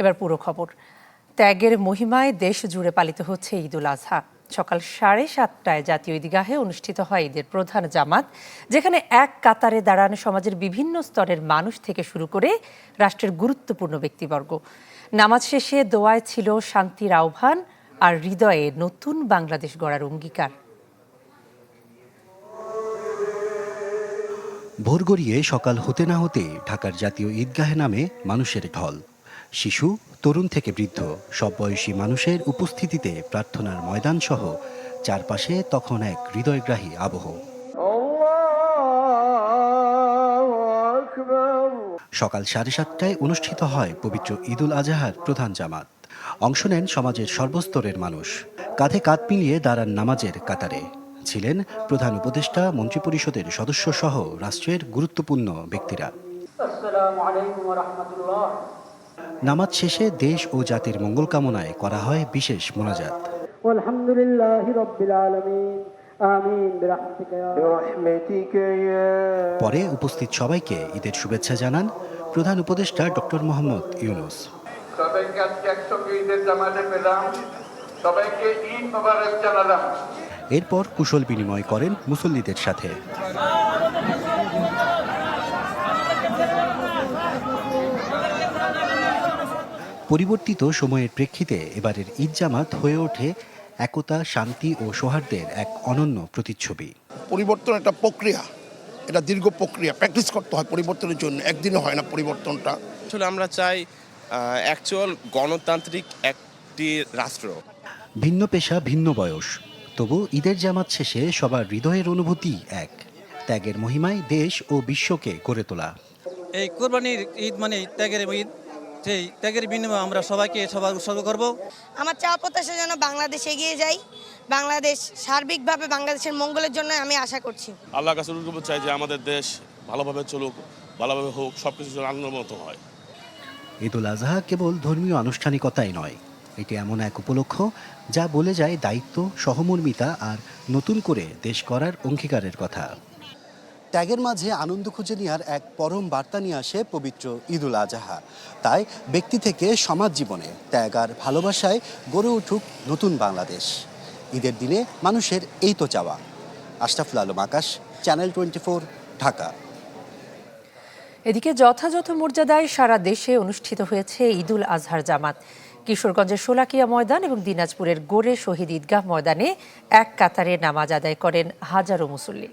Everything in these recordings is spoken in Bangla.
এবার পুরো খবর। ত্যাগের মহিমায় দেশ জুড়ে পালিত হচ্ছে ঈদুল আজহা। সকাল সাড়ে সাতটায় জাতীয় ঈদগাহে অনুষ্ঠিত হয় ঈদের প্রধান জামাত, যেখানে এক কাতারে দাঁড়ান সমাজের বিভিন্ন স্তরের মানুষ থেকে শুরু করে রাষ্ট্রের গুরুত্বপূর্ণ ব্যক্তিবর্গ। নামাজ শেষে দোয়ায় ছিল শান্তির আহ্বান আর হৃদয়ে নতুন বাংলাদেশ গড়ার অঙ্গীকার। ভোর গড়িয়ে সকাল হতে না হতে ঢাকার জাতীয় ঈদগাহে নামে মানুষের ঢল। শিশু, তরুণ থেকে বৃদ্ধ, সব বয়সী মানুষের উপস্থিতিতে প্রার্থনার ময়দান সহ চারপাশে তখন এক হৃদয়গ্রাহী আবহ। সকাল সাড়ে সাতটায় অনুষ্ঠিত হয় পবিত্র ঈদুল আজহার প্রধান জামাত। অংশ নেন সমাজের সর্বস্তরের মানুষ। কাঁধে কাঁধ মিলিয়ে দাঁড়ান নামাজের কাতারে। ছিলেন প্রধান উপদেষ্টা, মন্ত্রিপরিষদের সদস্য সহ রাষ্ট্রের গুরুত্বপূর্ণ ব্যক্তিরা। নামাজ শেষে দেশ ও জাতির মঙ্গল কামনায় করা হয় বিশেষ মোনাজাত। পরে উপস্থিত সবাইকে ঈদের শুভেচ্ছা জানান প্রধান উপদেষ্টা ডক্টর মোহাম্মদ ইউনুস। এরপর কুশল বিনিময় করেন মুসল্লিদের সাথে। পরিবর্তিত সময়ের প্রেক্ষিতে এবারের ঈদ জামাত হয়ে ওঠে একতা শান্তি ও সৌহার্দ্যের এক অনন্য প্রতিচ্ছবি। পরিবর্তন একটা প্রক্রিয়া। এটা দীর্ঘ প্রক্রিয়া। প্র্যাকটিস করতে হয় পরিবর্তনের জন্য। একদিনে হয় না পরিবর্তনটা। আসলে আমরা চাই অ্যাকচুয়াল গণতান্ত্রিক একটি রাষ্ট্র। ভিন্ন পেশা ভিন্ন বয়স। তবু ঈদের জামাত শেষে সবার হৃদয়ের অনুভূতি এক। ত্যাগের মহিমায় দেশ ও বিশ্বকে গড়ে তোলা। এই কোরবানির ঈদ মানে ত্যাগের ঈদ সেই ত্যাগের বিনিময়ে আমরা সবাইকে সবার উৎসর্গ করব। আমার চাওয়া প্রত্যাশা যেন বাংলাদেশ এগিয়ে যাই বাংলাদেশ সার্বিকভাবে বাংলাদেশের মঙ্গলের জন্য আমি আশা করছি। আল্লাহ কাছে অনুরোধ চাই যে আমাদের দেশ ভালোভাবে চলুক ভালোভাবে হোক সব কিছু যেন আনন্দের মতো হয়। ঈদুল আজহা কেবল ধর্মীয় আনুষ্ঠানিকতাই নয় এটি এমন এক উপলক্ষ যা বলে যায় দায়িত্ব সহমর্মিতা আর নতুন করে দেশ করার অঙ্গীকারের কথা। ত্যাগের মাঝে আনন্দ খুঁজে নেওয়ার এক পরম বার্তা নিয়ে আসে পবিত্র ঈদুল আজহা। তাই ব্যক্তি থেকে সমাজ জীবনে ত্যাগ আর ভালোবাসায় গড়ে উঠুক নতুন বাংলাদেশ। ঈদের দিনে মানুষের এই তো চাওয়া। Ashraful Alam Akash channel twenty four Dhaka. এদিকে যথাযথ মর্যাদায় সারা দেশে অনুষ্ঠিত হয়েছে ঈদুল আজহার জামাত। কিশোরগঞ্জের শোলাকিয়া ময়দান এবং দিনাজপুরের গোরে শহীদ ঈদগাহ ময়দানে এক কাতারে নামাজ আদায় করেন হাজারো মুসল্লি।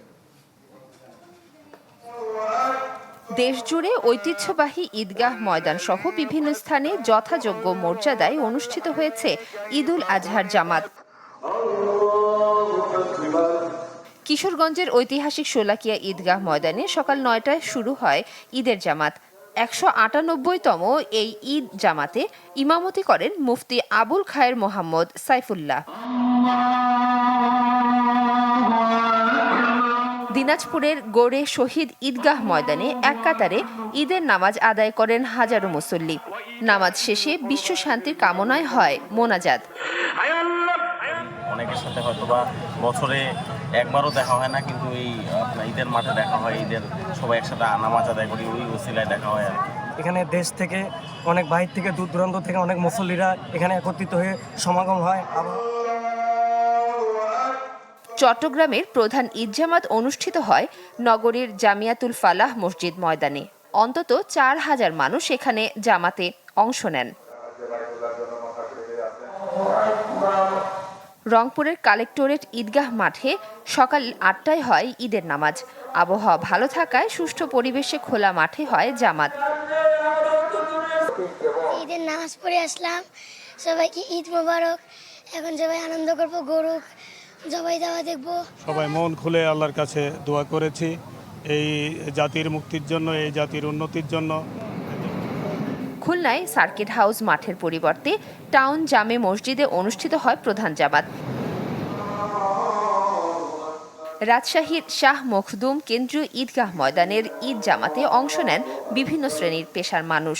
দেশজুড়ে ঐতিহ্যবাহী ঈদগাহ ময়দান সহ বিভিন্ন স্থানে যথাযোগ্য মর্যাদায় অনুষ্ঠিত হয়েছে ঈদুল আজহার জামাত। কিশোরগঞ্জের ঐতিহাসিক শোলাকিয়া ঈদগাহ ময়দানে সকাল নয়টায় শুরু হয় ঈদের জামাত। একশো আটানব্বইতম এই ঈদ জামাতে ইমামতি করেন মুফতি আবুল খায়ের মোহাম্মদ সাইফুল্লাহ। দিনাজপুরের গোড়ে শহীদ ঈদগাহ ময়দানে এক কাতারে ঈদের নামাজ আদায় করেন হাজারো মুসল্লি। নামাজ শেষে বিশ্ব শান্তির কামনায় হয় মোনাজাত। অনেকের সাথে হয়তো বা বছরে একবারও দেখা হয় না কিন্তু এই আপনার ঈদের মাঠে দেখা হয় ঈদের সবাই একসাথে নামাজ আদায় করি ওই ওসিলায় দেখা হয় আর এখানে দেশ থেকে অনেক বাহির থেকে দূর দূরান্ত থেকে অনেক মুসল্লিরা এখানে একত্রিত হয়ে সমাগম হয়। আবার চট্টগ্রামের প্রধান ঈদ জামাত অনুষ্ঠিত হয় নগরীর জামিয়াতুল ফালাহ মসজিদ ময়দানে। অন্তত চার হাজার মানুষ এখানে জামাতে অংশ নেন। রংপুরের কালেক্টরেট ঈদগাহ মাঠে সকাল আটটায় হয় ঈদের নামাজ। আবহাওয়া ভালো থাকায় সুষ্ঠু পরিবেশে খোলা মাঠে হয় জামাত। ঈদের নামাজ পড়ে আসলাম। সবাইকে ঈদ মোবারক। এখন সবাই আনন্দ করব, গরুক। জবাই দেওয়া দেখব। সবাই মন খুলে আল্লাহর কাছে দোয়া করেছি এই জাতির মুক্তির জন্য এই জাতির উন্নতির জন্য। খুলনায় সার্কিট হাউস মাঠের পরিবর্তে টাউন জামে মসজিদে অনুষ্ঠিত হয় প্রধান জামাত। রাজশাহীর শাহ মখদুম কেন্দ্রীয় ঈদগাহ ময়দানের ঈদ জামাতে অংশ নেন বিভিন্ন শ্রেণির পেশার মানুষ।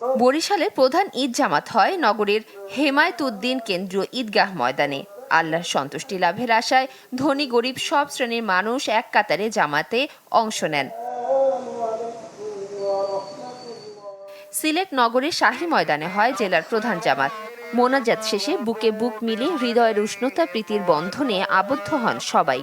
বরিশালে প্রধান ঈদ জামাত হয় নগরের হেমায়তুদ্দিন কেন্দ্রীয় ঈদগাহ ময়দানে। আল্লাহর সন্তুষ্টি লাভের আশায় ধনী গরিব সব শ্রেণির মানুষ এক কাতারে জামাতে অংশ নেন। সিলেট নগরের শাহী ময়দানে হয় জেলার প্রধান জামাত। মোনাজাত শেষে বুকে বুক মিলে হৃদয়ের উষ্ণতা প্রীতির বন্ধনে আবদ্ধ হন সবাই।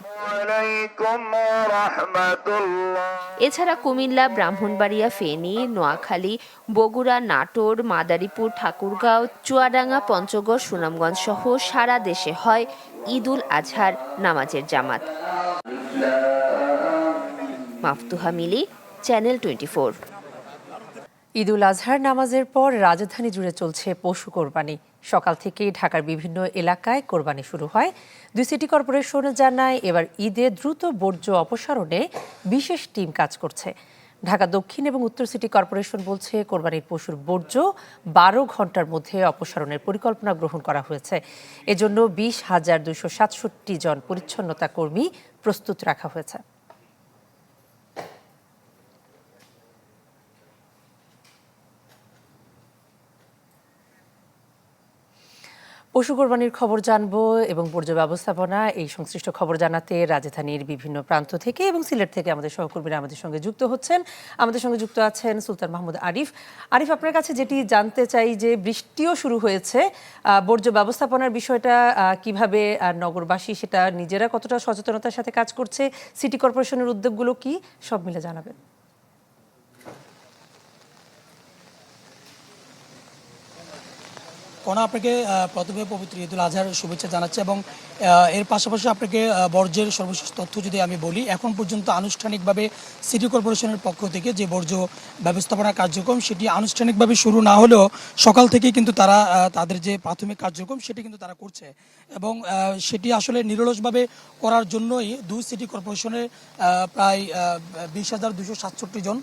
এছাড়া কুমিল্লা, ব্রাহ্মণবাড়িয়া, ফেনী, নোয়াখালী, বগুড়া, নাটোর, মাদারীপুর, ঠাকুরগাঁও, চুয়াডাঙ্গা, পঞ্চগড়, সুনামগঞ্জ সহ সারা দেশে হয় ঈদুল আজহার নামাজের জামাত। মাফতুহা মিলি, চ্যানেল টোয়েন্টি ঈদুল আজহার নামাজের পর রাজধানী জুড়ে চলছে পশু কোরবানি। সকাল থেকেই ঢাকার বিভিন্ন এলাকায় কোরবানি শুরু হয়। দুই সিটি কর্পোরেশন জানায়, এবার ঈদে দ্রুত বর্জ্য অপসারণে বিশেষ টিম কাজ করছে। ঢাকা দক্ষিণ এবং উত্তর সিটি কর্পোরেশন বলছে, কোরবানির পশুর বর্জ্য বারো ঘণ্টার মধ্যে অপসারণের পরিকল্পনা গ্রহণ করা হয়েছে। এজন্য বিশ হাজার দুশো সাতষট্টি জন পরিচ্ছন্নতা কর্মী প্রস্তুত রাখা হয়েছে। পশু কোরবানির খবর জানব এবং বর্জ্য ব্যবস্থাপনা, এই সংশ্লিষ্ট খবর জানাতে রাজধানীর বিভিন্ন প্রান্ত থেকে এবং সিলেট থেকে আমাদের সহকর্মীরা আমাদের সঙ্গে যুক্ত হচ্ছেন। আমাদের সঙ্গে যুক্ত আছেন সুলতান মাহমুদ আরিফ। আরিফ, আপনার কাছে যেটি জানতে চাই যে বৃষ্টিও শুরু হয়েছে বর্জ্য ব্যবস্থাপনার বিষয়টা কীভাবে নগরবাসী সেটা নিজেরা কতটা সচেতনতার সাথে কাজ করছে, সিটি কর্পোরেশনের উদ্যোগগুলো কি, সব মিলে জানাবেন। কোনা আপনাকে প্রথমে পবিত্র ঈদুল আজহার শুভেচ্ছা জানাচ্ছি এবং এর পাশাপাশি আপনাকে বর্জ্যের সর্বশেষ তথ্য যদি আমি বলি, এখন পর্যন্ত আনুষ্ঠানিকভাবে সিটি কর্পোরেশনের পক্ষ থেকে যে বর্জ্য ব্যবস্থাপনা কার্যক্রম সেটি আনুষ্ঠানিকভাবে শুরু না হলেও সকাল থেকেই কিন্তু তারা তাদের যে প্রাথমিক কার্যক্রম সেটি কিন্তু তারা করছে এবং সেটি আসলে নিরলসভাবে করার জন্যই দুই সিটি কর্পোরেশনের প্রায় বিশ হাজার দুশো সাতষট্টি জন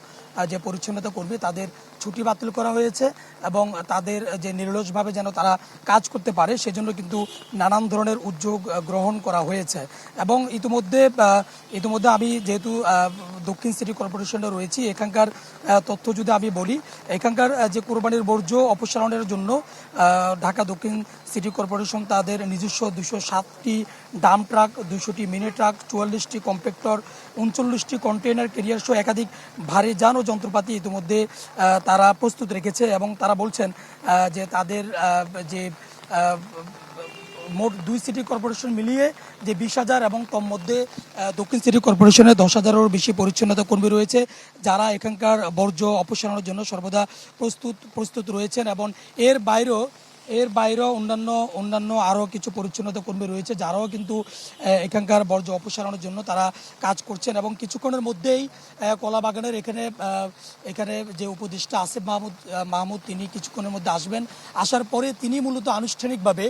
যে পরিচ্ছন্নতা কর্মী তাদের ছুটি বাতিল করা হয়েছে এবং তাদের যে নিরলসভাবে যেন তারা কাজ করতে পারে, সেজন্য কিন্তু নানান ধরনের উদ্যোগ গ্রহণ করা হয়েছে। এবং ইতিমধ্যে ইতিমধ্যে আমি যেহেতু দক্ষিণ সিটি কর্পোরেশনে রয়েছি, এখানকার তথ্য যদি আমি বলি, এখানকার যে কোরবানির বর্জ্য অপসারণের জন্য ঢাকা দক্ষিণ সিটি কর্পোরেশন তাদের নিজস্ব দুশো সাতটি ডাম ট্রাক, দুশোটি মিনি ট্রাক, চুয়াল্লিশটি কম্পেক্টর উনচল্লিশটি কন্টেইনার কেরিয়ার সহ একাধিক ভারী যান ও যন্ত্রপাতি ইতিমধ্যে তারা প্রস্তুত রেখেছে এবং তারা বলছেন যে তাদের যে মোট দুই সিটি কর্পোরেশন মিলিয়ে যে বিশ হাজার এবং তোর মধ্যে দক্ষিণ সিটি কর্পোরেশনে দশ হাজারেরও বেশি পরিচ্ছন্নতা কর্মী রয়েছে, যারা এখানকার বর্জ্য অপসারণের জন্য সর্বদা প্রস্তুত প্রস্তুত রয়েছেন এবং এর বাইরেও এর বাইরেও অন্যান্য অন্যান্য আরও কিছু পরিচ্ছন্নতা কর্মী রয়েছে, যারাও কিন্তু এখানকার বর্জ্য অপসারণের জন্য তারা কাজ করছেন এবং কিছুক্ষণের মধ্যেই কলাবাগানের এখানে এখানে যে উপদেষ্টা আসিফ মাহমুদ মাহমুদ, তিনি কিছুক্ষণের মধ্যে আসবেন। আসার পরে তিনি মূলত আনুষ্ঠানিকভাবে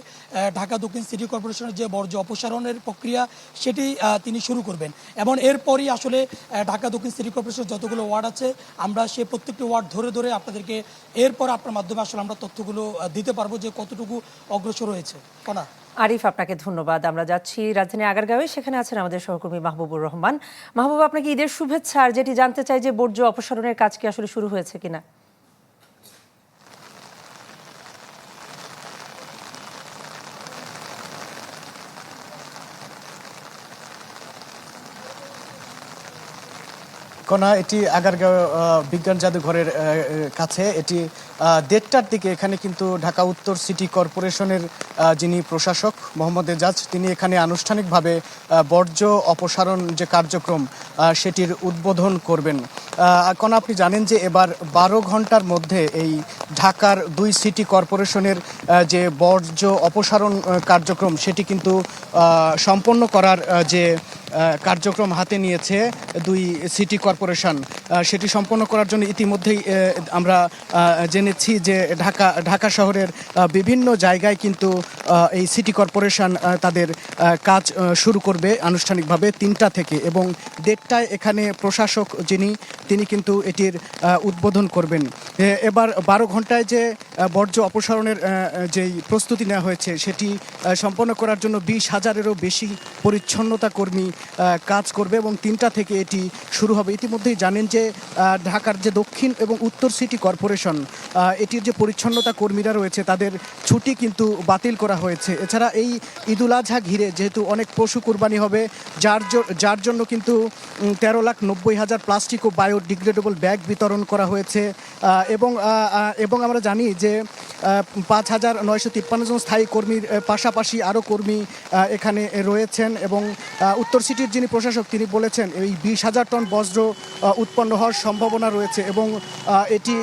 ঢাকা দক্ষিণ সিটি কর্পোরেশনের যে বর্জ্য অপসারণের প্রক্রিয়া, সেটি তিনি শুরু করবেন। এবং এরপরই আসলে ঢাকা দক্ষিণ সিটি কর্পোরেশনের যতগুলো ওয়ার্ড আছে, আমরা সে প্রত্যেকটি ওয়ার্ড ধরে ধরে আপনাদেরকে, এরপর আপনার মাধ্যমে আসলে আমরা তথ্যগুলো দিতে পারব। যে কতটুকু অগ্রসর হয়েছে। কনা। আরিফ, আপনাকে ধন্যবাদ। আমরা যাচ্ছি রাজধানী আগারগাঁওয়ে। সেখানে আছেন আমাদের সহকর্মী মাহবুবুর রহমান। মাহবুব, আপনাকে ঈদের শুভেচ্ছা। আর যেটি জানতে চাই যে বর্জ্য অপসারণের কাজ কি আসলে শুরু হয়েছে কিনা? কণা এটি আগারগাঁও বিজ্ঞান জাদুঘরের কাছে। এটি দেড়টার দিকে এখানে কিন্তু ঢাকা উত্তর সিটি কর্পোরেশনের যিনি প্রশাসক মোহাম্মদ এজাজ, তিনি এখানে আনুষ্ঠানিকভাবে বর্জ্য অপসারণ যে কার্যক্রম সেটির উদ্বোধন করবেন। কণা আপনি জানেন যে এবার বারো ঘণ্টার মধ্যে এই ঢাকার দুই সিটি কর্পোরেশনের যে বর্জ্য অপসারণ কার্যক্রম, সেটি কিন্তু সম্পন্ন করার যে কার্যক্রম হাতে নিয়েছে দুই সিটি কর্পোরেশন। সেটি সম্পন্ন করার জন্য ইতিমধ্যেই আমরা জেনেছি যে ঢাকা ঢাকা শহরের বিভিন্ন জায়গায় কিন্তু এই সিটি কর্পোরেশন তাদের কাজ শুরু করবে আনুষ্ঠানিকভাবে তিনটা থেকে এবং দেড়টায় এখানে প্রশাসক যিনি, তিনি কিন্তু এটির উদ্বোধন করবেন। এবার বারো ঘন্টায় যে বর্জ্য অপসারণের যেই প্রস্তুতি নেওয়া হয়েছে, সেটি সম্পন্ন করার জন্য বিশ হাজারেরও বেশি পরিচ্ছন্নতা কর্মী কাজ করবে এবং তিনটা থেকে এটি শুরু হবে। ইতিমধ্যেই জানেন যে ঢাকার যে দক্ষিণ এবং উত্তর সিটি কর্পোরেশন এটির যে পরিচ্ছন্নতা কর্মীরা রয়েছে তাদের ছুটি কিন্তু বাতিল করা হয়েছে। এছাড়া এই ঈদুল আজহা ঘিরে যেহেতু অনেক পশু কোরবানি হবে যার যার জন্য কিন্তু তেরো লাখ নব্বই হাজার প্লাস্টিক ও বায়ু বায়োডিগ্রেডেবল ব্যাগ বিতরণ করা হয়েছে। এবং এবং আমরা জানি যে পাঁচ হাজার নয়শো তিপ্পান্ন জন স্থায়ী কর্মীর পাশাপাশি আরও কর্মী এখানে রয়েছেন এবং উত্তর সিটির যিনি প্রশাসক তিনি বলেছেন এই বিশ হাজার টন বজ্র আহ, উৎপন্ন হওয়ার সম্ভাবনা রয়েছে এবং এটি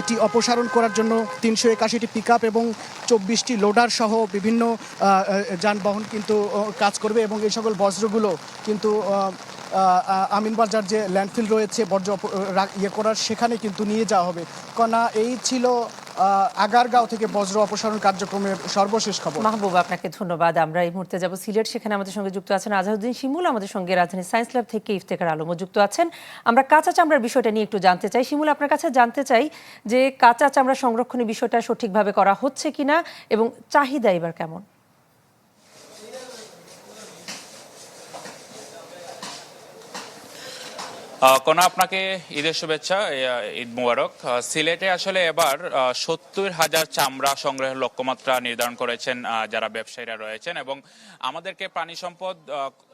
এটি অপসারণ করার জন্য তিনশো একাশিটি পিক এবং চব্বিশটি লোডার সহ বিভিন্ন যানবাহন কিন্তু কাজ করবে এবং এই সকল বজ্রগুলো কিন্তু আমিনবাজার যে ল্যান্ডফিল রয়েছে, বর্জ্য ইয়ে করার সেখানে কিন্তু নিয়ে যাওয়া হবে। কনা এই ছিল আগারগাঁও থেকে বজ্র অপসারণ কার্যক্রমের সর্বশেষ খবর। মাহবুব, আপনাকে ধন্যবাদ। আমরা এই মুহূর্তে যাব সিলেট। সেখানে আমাদের সঙ্গে যুক্ত আছেন আজাহুদ্দিন শিমুল, আমাদের সঙ্গে রাজধানী সায়েন্স ল্যাব থেকে ইফতেকার আলমও যুক্ত আছেন। আমরা কাঁচা চামড়ার বিষয়টা নিয়ে একটু জানতে চাই। শিমুল, আপনার কাছে জানতে চাই যে কাঁচা চামড়া সংরক্ষণের বিষয়টা সঠিকভাবে করা হচ্ছে কিনা এবং চাহিদা এবার কেমন? কোনা, আপনাকে ঈদের শুভেচ্ছা ঈদ মুবারক। সিলেটে আসলে এবার সত্তর হাজার চামড়া সংগ্রহের লক্ষ্যমাত্রা নির্ধারণ করেছেন যারা ব্যবসায়ীরা রয়েছেন এবং আমাদেরকে প্রাণী সম্পদ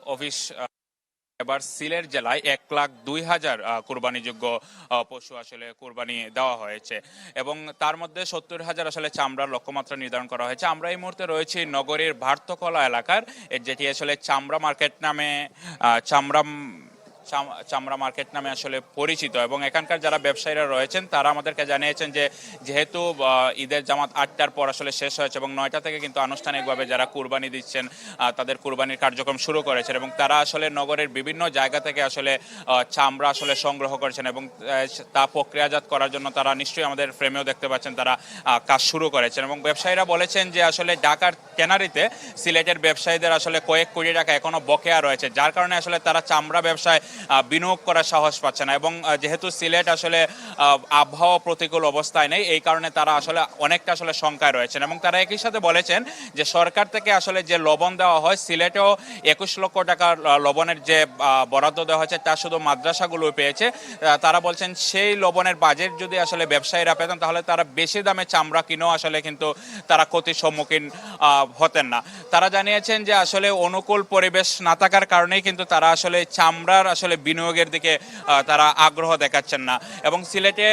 অফিস এবার সিলেট জেলায় এক লাখ দুই হাজার কোরবানিযোগ্য পশু আসলে কোরবানি দেওয়া হয়েছে এবং তার মধ্যে সত্তর হাজার আসলে চামড়ার লক্ষ্যমাত্রা নির্ধারণ করা হয়েছে। আমরা এই মুহূর্তে রয়েছি নগরীর ভারতকলা এলাকার যেটি আসলে চামড়া মার্কেট নামে চামড়া চাম- চামড়া মার্কেট নামে আসলে পরিচিত এবং এখানকার যারা ব্যবসায়ীরা রয়েছেন, তারা আমাদেরকে জানিয়েছেন যে যেহেতু ঈদের জামাত আটটার পর আসলে শেষ হয়েছে এবং নয়টা থেকে কিন্তু আনুষ্ঠানিকভাবে যারা কুরবানি দিচ্ছেন তাদের কুরবানির কার্যক্রম শুরু করেছেন এবং তারা আসলে নগরের বিভিন্ন জায়গা থেকে আসলে চামড়া আসলে সংগ্রহ করেছেন এবং তা প্রক্রিয়াজাত করার জন্য তারা নিশ্চয়ই আমাদের ফ্রেমেও দেখতে পাচ্ছেন তারা কাজ শুরু করেছেন এবং ব্যবসায়ীরা বলেছেন যে আসলে ঢাকার ট্যানারিতে সিলেটের ব্যবসায়ীদের আসলে কয়েক কোটি টাকা এখনও বকেয়া রয়েছে, যার কারণে আসলে তারা চামড়া ব্যবসায় বিনিয়োগ করার সাহস পাচ্ছে না। এবং যেহেতু সিলেট আসলে আবহাওয়া প্রতিকূল অবস্থায় নেই, এই কারণে তারা আসলে অনেকটা আসলে শঙ্কায় রয়েছেন। এবং তারা একই সাথে বলেছেন যে সরকার থেকে আসলে যে লবণ দেওয়া হয়, সিলেটেও একুশ লক্ষ টাকার লবণের যে বরাদ্দ দেওয়া হয়েছে, তা শুধু মাদ্রাসাগুলো পেয়েছে। তারা বলছেন সেই লবণের বাজেট যদি আসলে ব্যবসায়ীরা পেতেন, তাহলে তারা বেশি দামে চামড়া কিনেও আসলে কিন্তু তারা ক্ষতির সম্মুখীন হতেন না। তারা জানিয়েছেন যে আসলে অনুকূল পরিবেশ না থাকার কারণেই কিন্তু তারা আসলে চামড়ার আসলে বিনিয়োগের দিকে তারা আগ্রহ দেখাচ্ছেন না। এবং সিলেটে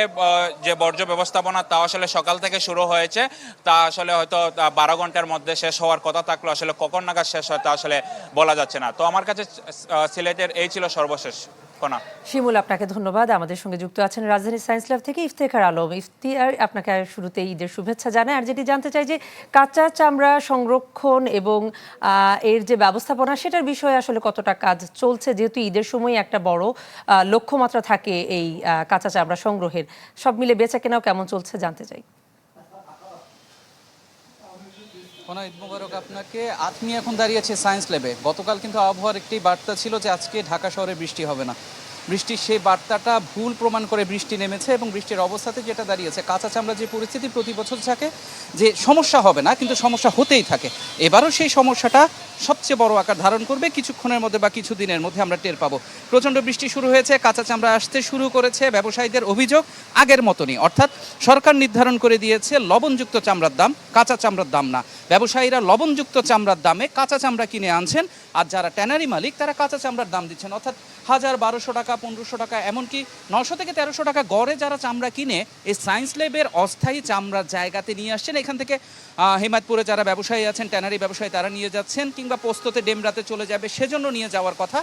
যে বর্জ্য ব্যবস্থাপনা তা আসলে সকাল থেকে শুরু হয়েছে, তা আসলে হয়তো বারো ঘণ্টার মধ্যে শেষ হওয়ার কথা থাকল আসলে কখন নাগাদ শেষ হয় তা আসলে বলা যাচ্ছে না। তো আমার কাছে সিলেটের এই ছিল সর্বশেষ। কোনা শিমুল, আপনাকে ধন্যবাদ। আমাদের সঙ্গে যুক্ত আছেন রাজধানী সায়েন্স ল্যাব থেকে ইফতেখার আলম। ইফতিয়ার আপনাকে শুরুতে ঈদের শুভেচ্ছা জানায় আর যেটি জানতে চাই যে কাঁচা চামড়া সংরক্ষণ এবং এর যে ব্যবস্থাপনা, সেটার বিষয়ে আসলে কতটা কাজ চলছে? যেহেতু ঈদের সময় একটা বড় লক্ষ্যমাত্রা থাকে এই কাঁচা চামড়া সংগ্রহের। সব মিলে বেচা কেনাও কেমন চলছে জানতে চাই। কোনো ঈদ আপনাকে, আপনি এখন দাঁড়িয়েছে সায়েন্স ল্যাবে গতকাল কিন্তু আবহাওয়ার একটি বার্তা ছিল যে আজকে ঢাকা শহরে বৃষ্টি হবে না। বৃষ্টির সেই বার্তাটা ভুল প্রমাণ করে বৃষ্টি নেমেছে এবং বৃষ্টির অবস্থাতে যেটা দাঁড়িয়েছে, কাঁচা চামড়া যে পরিস্থিতি প্রতি বছর থাকে, যে সমস্যা হবে না, কিন্তু সমস্যা হতেই থাকে। এবারও সেই সমস্যাটা সবচেয়ে বড় আকার ধারণ করবে। কিছুক্ষণের মধ্যে বা কিছু দিনের মধ্যে আমরা টের পাবো। প্রচণ্ড বৃষ্টি শুরু হয়েছে, কাঁচা চামড়া আসতে শুরু করেছে, ব্যবসায়ীদের অভিযোগ আগের মতনই। অর্থাৎ সরকার নির্ধারণ করে দিয়েছে, লবণযুক্ত চামড়ার দাম, কাঁচা চামড়ার দাম না। ব্যবসায়ীরা লবণযুক্ত চামড়ার দামে কাঁচা চামড়া কিনে আনছেন, আর যারা ট্যানারি মালিক, তারা কাঁচা চামড়ার দাম দিচ্ছেন। অর্থাৎ হাজার বারোশো টাকা, পনেরোশো টাকা, এমনকি নশো থেকে তেরোশো টাকা গড়ে যারা চামড়া কিনে, এই সায়েন্স ল্যাবের অস্থায়ী চামড়ার জায়গাতে নিয়ে আসছেন। এখান থেকে হেমায়তপুরে যারা ব্যবসায়ী আছেন, ট্যানারি ব্যবসায়ী, তারা নিয়ে যাচ্ছেন, কিংবা পোস্ততে ডেমরাতে চলে যাবে, সেজন্য নিয়ে যাওয়ার কথা।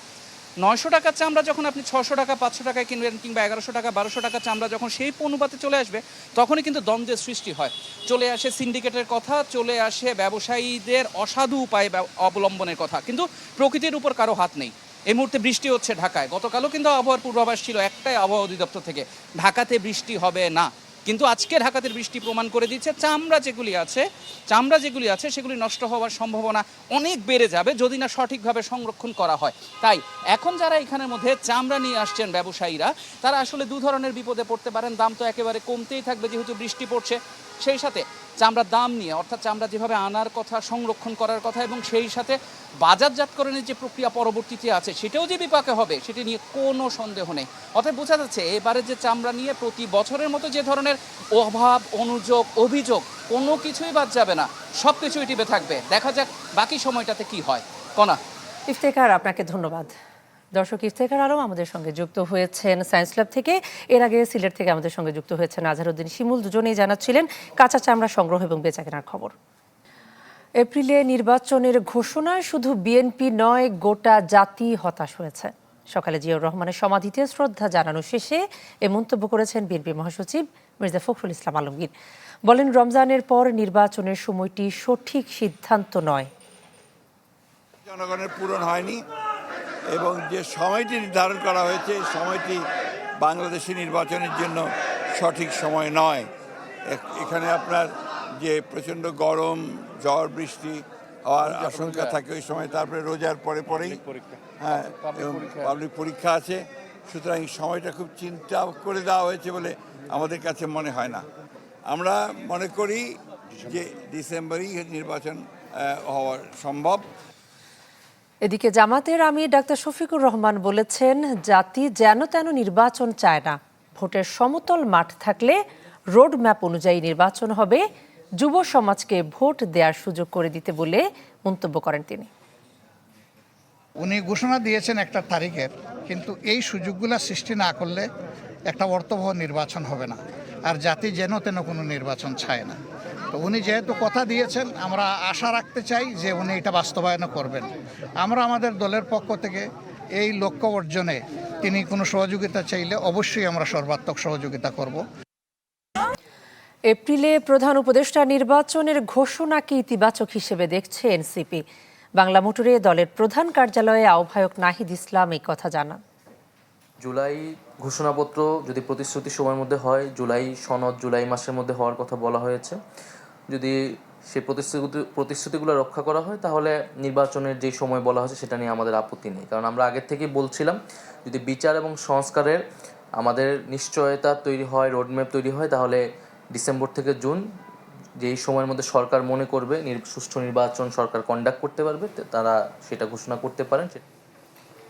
নয়শো টাকার চামড়া যখন আপনি ছশো টাকা, পাঁচশো টাকায় কিনবেন, কিংবা এগারোশো টাকা, বারোশো টাকার চামড়া যখন সেই অনুপাতে চলে আসবে, তখনই কিন্তু দ্বন্দ্বের সৃষ্টি হয়। চলে আসে সিন্ডিকেটের কথা, চলে আসে ব্যবসায়ীদের অসাধু উপায় অবলম্বনের কথা। কিন্তু প্রকৃতির উপর কারও হাত নেই। এই মুহূর্তে বৃষ্টি হচ্ছে ঢাকায়। গতকালও কিন্তু আবহাওয়ার পূর্বাভাস ছিল একটাই আবহাওয়া অধিদপ্তর থেকে। ঢাকাতে বৃষ্টি হবে না। কিন্তু আজকে ঢাকাতে বৃষ্টি প্রমাণ করে দিচ্ছে। চামড়া যেগুলি আছে, চামড়া যেগুলি আছে, সেগুলি নষ্ট হওয়ার সম্ভাবনা অনেক বেড়ে যাবে যদি না সঠিকভাবে সংরক্ষণ করা হয়। তাই এখন যারা এখানের মধ্যে চামড়া নিয়ে আসছেন ব্যবসায়ীরা, তারা আসলে দু ধরনের বিপদে পড়তে পারেন। দাম তো একেবারে কমতেই থাকবে যেহেতু বৃষ্টি পড়ছে। সেই সাথে চামড়ার দাম নিয়ে, অর্থাৎ চামড়া যেভাবে আনার কথা, সংরক্ষণ করার কথা এবং সেই সাথে বাজারজাতকরণের যে প্রক্রিয়া পরবর্তীতে আছে, সেটাও যে বিপাকে হবে, সেটি নিয়ে কোনো সন্দেহ নেই। অর্থাৎ বোঝা যাচ্ছে, এবারে যে চামড়া নিয়ে প্রতি বছরের মতো যে ধরনের অভাব, অনুযোগ, অভিযোগ, কোনো কিছুই বাদ যাবে না। সব কিছুই টিপে থাকবে। দেখা যাক বাকি সময়টাতে কি হয়। কনা। ইফতেখার, আপনাকে ধন্যবাদ। দর্শক, ইফতেখার আলম আমাদের সঙ্গে যুক্ত হয়েছেন সায়েন্স ল্যাব থেকে। এর আগে সিলেট থেকে আমাদের সঙ্গে যুক্ত হয়েছেন আজহারউদ্দিন শিমুল। দুজনেই জানাচ্ছিলেন, কাঁচা চামড়া সংগ্রহ এবং বেচাকেনার খবর। এপ্রিলে নির্বাচনের ঘোষণায় শুধু বিএনপি নয়, গোটা জাতি হতাশ হয়েছে। সকালে জিয়াউর রহমানের সমাধিতে শ্রদ্ধা জানানো শেষে এ মন্তব্য করেছেন বিএনপি মহাসচিব মির্জা ফখরুল ইসলাম আলমগীর বলেন রমজানের পর নির্বাচনের সময়টি সঠিক সিদ্ধান্ত নয়। জনগণের পূরণ হয়নি এবং যে সময়টি নির্ধারণ করা হয়েছে সময়টি বাংলাদেশি নির্বাচনের জন্য সঠিক সময় নয়। এখানে আপনার যে প্রচণ্ড গরম ঝড় বৃষ্টি হওয়ার আশঙ্কা থাকে ওই সময় তারপরে রোজার পরে পরেই হ্যাঁ এবং পাবলিক পরীক্ষা আছে। সুতরাং এই সময়টা খুব চিন্তা করে দেওয়া হয়েছে বলে আমাদের কাছে মনে হয় না। আমরা মনে করি যে ডিসেম্বরেই নির্বাচন আহ, হওয়া সম্ভব। এদিকে জামাতের আমির ডাক্তার শফিকুর রহমান বলেছেন জাতি যেন তেন নির্বাচন চায় না। ভোটের সমতল মাঠ থাকলে রোড ম্যাপ অনুযায়ী নির্বাচন হবে। যুব সমাজকে ভোট দেওয়ার সুযোগ করে দিতে বলে মন্তব্য করেন তিনি। উনি ঘোষণা দিয়েছেন একটা তারিখের কিন্তু এই সুযোগগুলো সৃষ্টি না করলে একটা অর্থবহ নির্বাচন হবে না। আর জাতি যেন তেন কোনো নির্বাচন চায় না। তো উনি যেহেতু কথা দিয়েছেন, আমরা আশা রাখতে চাই যে উনি এটা বাস্তবায়ন করবেন। আমরা আমাদের দলের পক্ষ থেকে এই লক্ষ্য অর্জনে তিনি কোনো সহযোগিতা চাইলে অবশ্যই আমরা সর্বাত্মক সহযোগিতা করব। এপ্রিলে প্রধান উপদেষ্টা নির্বাচনের ঘোষণাকে ইতিবাচক হিসেবে দেখছে এনসিপি? বাংলা মোটরে দলের প্রধান কার্যালয়ে আহ্বায়ক নাহিদ ইসলাম এই কথা জানান। জুলাই ঘোষণাপত্র যদি প্রতিশ্রুতি সময়ের মধ্যে হয়, জুলাই সনদ জুলাই মাসের মধ্যে হওয়ার কথা বলা হয়েছে। যদি সেই প্রতিশ্রুতি, প্রতিশ্রুতিগুলো রক্ষা করা হয়, তাহলে নির্বাচনের যে সময় বলা হয়েছে, সেটা নিয়ে আমাদের আপত্তি নেই। কারণ আমরা আগের থেকেই বলছিলাম, যদি বিচার এবং সংস্কারের আমাদের নিশ্চয়তা তৈরি হয়, রোডম্যাপ তৈরি হয়, তাহলে ডিসেম্বর থেকে জুন, যেই সময়ের মধ্যে সরকার মনে করবে সুষ্ঠু নির্বাচন সরকার কন্ডাক্ট করতে পারবে তারা সেটা ঘোষণা করতে পারেন